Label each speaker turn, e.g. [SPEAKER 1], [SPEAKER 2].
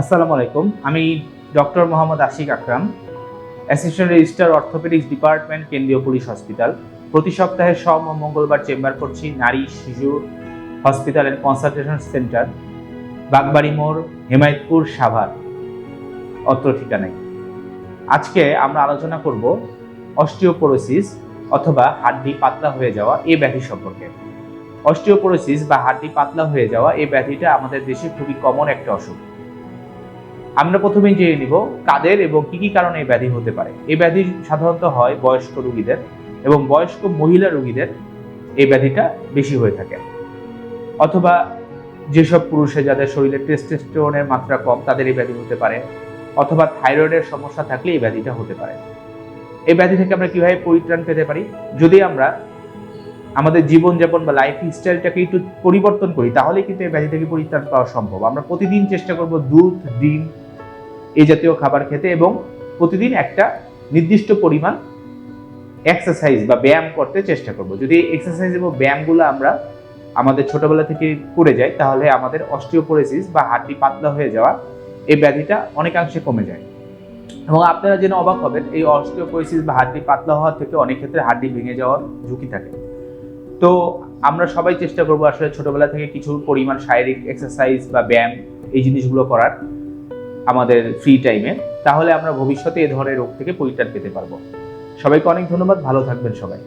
[SPEAKER 1] আসসালামু আলাইকুম। আমি doctor Mohammad Ashik Akram, assistant registrar orthopaedics department, কেন্দ্রীয় পুলিশ হসপিটাল। প্রতি সপ্তাহে ও মঙ্গলবার চেম্বার করছি নারী, শিশু hospital and consultation centre, Bagbari মোড়, হেমায়তপুর, সাভার, অত্র ঠিকানায়। আজকে আমরা আলোচনা করব অস্টিওপোরোসিস অথবা হাড্ডি পাতলা হয়ে যাওয়া এই ব্যাধি সম্পর্কে। অস্টিওপোরোসিস বা হাড্ডি পাতলা হয়ে যাওয়া এই ব্যাধিটা আমাদের দেশে খুবই কমন একটা অসুখ। আমরা প্রথমে জেনে নিব কাদের এবং কি কি কারণে এই ব্যাধি হতে পারে। এই ব্যাধি সাধারণত হয় বয়স্ক রোগীদের এবং বয়স্ক মহিলা রোগীদের এই ব্যাধিটা বেশি হয়ে থাকে। অথবা যেসব পুরুষে যাদের শরীরে টেস্টোস্টেরনের মাত্রা কম, তাদের এই ব্যাধি হতে পারে। অথবা থাইরয়েডের সমস্যা থাকলে এই ব্যাধিটা হতে পারে। এই ব্যাধি থেকে আমরা কীভাবে পরিত্রাণ পেতে পারি? যদি আমরা আমাদের জীবনযাপন বা লাইফ স্টাইলটাকে একটু পরিবর্তন করি তাহলে কিন্তু এই ব্যাধি থেকে পরিত্রাণ পাওয়া সম্ভব। আমরা প্রতিদিন চেষ্টা করব দুধ, ডিম এই জাতীয় খাবার খেতে এবং প্রতিদিন একটা নির্দিষ্ট পরিমাণ এক্সারসাইজ বা ব্যায়াম করতে চেষ্টা করব। যদি এক্সারসাইজ এবং ব্যায়ামগুলো আমরা আমাদের ছোটবেলা থেকে করে যাই, তাহলে আমাদের অস্টিওপোরোসিস বা হাড্ডি পাতলা হয়ে যাওয়া এই ব্যাধিটা অনেকাংশে কমে যায়। এবং আপনারা যেন অবাক হবেন, এই অস্টিওপোরোসিস বা হাড্ডি পাতলা হওয়ার থেকে অনেক ক্ষেত্রে হাড্ডি ভেঙে যাওয়ার ঝুঁকি থাকে। তো আমরা সবাই চেষ্টা করব আসলে ছোটবেলা থেকে কিছু পরিমাণ শারীরিক এক্সারসাইজ বা ব্যায়াম এই জিনিসগুলো করার। আমাদের ফ্রি টাইমে তাহলে আমরা ভবিষ্যতে এ ধরনের রোগ থেকে পরিত্রাণ পেতে পারব। সবাইকে অনেক ধন্যবাদ, ভালো থাকবেন সবাই।